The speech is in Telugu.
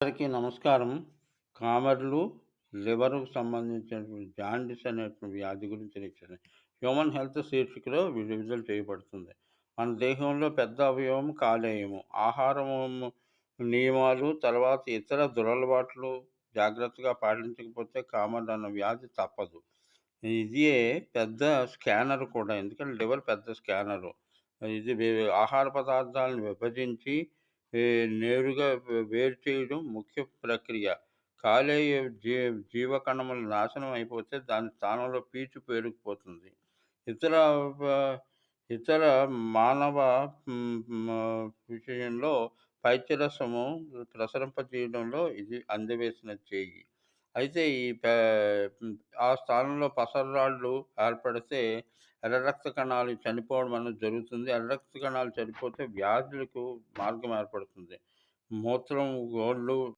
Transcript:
అందరికీ నమస్కారం. కామెర్లు, లివర్‌కు సంబంధించినటువంటి జాండిస్ అనేటువంటి వ్యాధి గురించి తెలియచేయడం. హ్యూమన్ హెల్త్ శీర్షికలో విడుదల చేయబడుతుంది. మన దేహంలో పెద్ద అవయవం కాలేయము. ఆహారం నియమాలు, తర్వాత ఇతర దురలవాట్లు జాగ్రత్తగా పాటించకపోతే కామెర్లు అన్న వ్యాధి తప్పదు. ఇదే పెద్ద స్కానర్ కూడా. ఎందుకంటే లివర్ పెద్ద స్కానరు. ఇది ఆహార పదార్థాలను విభజించి నేరుగా వేరు చేయడం ముఖ్య ప్రక్రియ. కాలేయ జీ జీవకణములు నాశనం అయిపోతే దాని స్థానంలో పీచు పేరుకుపోతుంది. ఇతర ఇతర మానవ విషయంలో పైత్యరసము ప్రసరింపజేయడంలో ఇది అందవేసిన చేయి. అయితే ఈ ఆ స్థానంలో పసర్రాళ్ళు ఏర్పడితే ఎర్ర రక్త కణాలు చనిపోవడం అనేది జరుగుతుంది. ఎర్రరక్త కణాలు చనిపోతే వ్యాధులకు మార్గం ఏర్పడుతుంది. మూత్రం, గోళ్ళు